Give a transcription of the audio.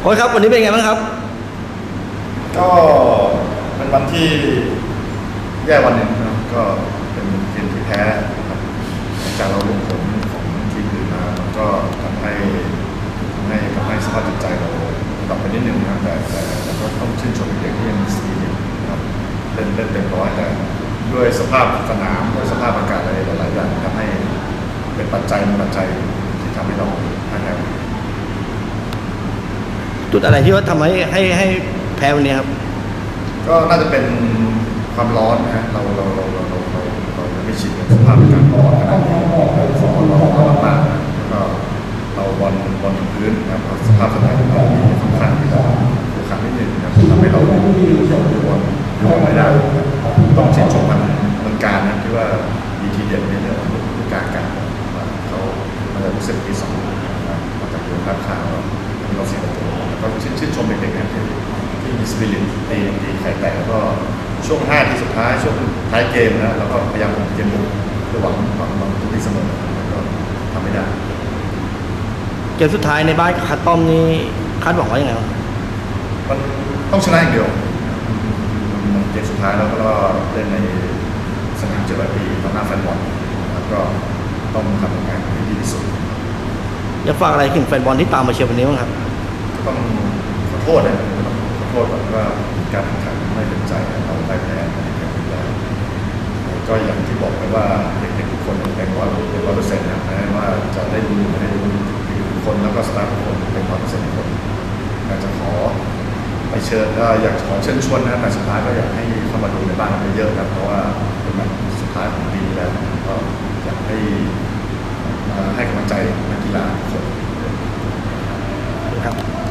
โค้ชครับ วันนี้เป็นไงบ้างครับ ก็เป็นวันที่แย่วันหนึ่งนะครับก็เป็นเกมที่แพ้นะครับหลังจากเราลงผลของทีมอื่นมามันก็ทำให้ทำให้ทำให้สภาพจิตใจเราตกไปนิดนึงนะครับแต่แต่แต่ก็ต้องชื่นชมเด็กๆที่ยังมีสปินะครับเล่นเล่นเต็มร้อยแต่ด้วยสภาพสนามด้วยสภาพอากาศอะไรหลายๆอย่างทำให้เป็นปัจจัยเป็นปัจจัยที่ทำให้เราแพ้ จุดอะไรที่ว่าทำให้ให้ให้แพ้วันนี้ครับ ก็น่าจะเป็นความร้อนนะฮะเราเราเราเราเราเราเรายังไม่ชินกับสภาพอากาศร้อนขนาดนี้ฟองร้อนร้อนมากนะแล้วก็เราบอลบอลถึงพื้นนะครับสภาพสนามของเรามีค่อนข้างที่จะผูกพันนิดนึงนะครับทำให้เราดูดูบอลดูบอลไม่ได้นะครับต้องชื่นชมทางเมืองการนะที่ว่ามีทีเด็ดในเรื่องของลูกกลางกันว่าเขามันจะรู้สึกที่สองนะครับมาจากโดนรับข่าวเราเราเสียประตูแล้ว ก็ชื่นชื่นชมเด็กๆนะที่ที่มีสปิริตตีตีไข่แตกแล้วก็ช่วง5ที่สุดท้ายช่วงท้ายเกมนะแล้วก็พยายามเกมบุกเพื่อหวังหวังหวังทุกที่เสมอแล้วก็ทำไม่ได้ เกมสุดท้ายในบ้านกับคัตต้อมนี่คาดหวังว่ายังไงบ้างมันต้องชนะอย่างเดียวมันมันเกมสุดท้ายแล้วก็เล่นในสนามเจ็ดร้อยปีต่อหน้าแฟนบอลแล้วก็ต้องทำผลงานให้ดีที่สุดอยากฝากอะไรถึงแฟนบอลที่ตามมาเชียร์วันนี้บ้างครับก็ ต้องขอโทษนะขอโทษก่อนว่าการแข่งขันไม่เป็นใจเราได้แพ้ในกมที่แล้วก็อย่างที่บอกไปว่าเด็กๆทุกคนเป็นร้อยเป็นร้อยเปอร์เซ็นต์นะแม้ว่าจะได้ดูไม่ได้ดูทุกคนแล้วก็สตาฟทุกคนเป็นร้อยเปอร์เซ็นต์คนอยากจะขอไปเชิญก็อยากขอเชิญชวนนะแต่สุดท้ายก็อยากให้เข้ามาดูในบ้านกันเยอะๆครับเพราะว่า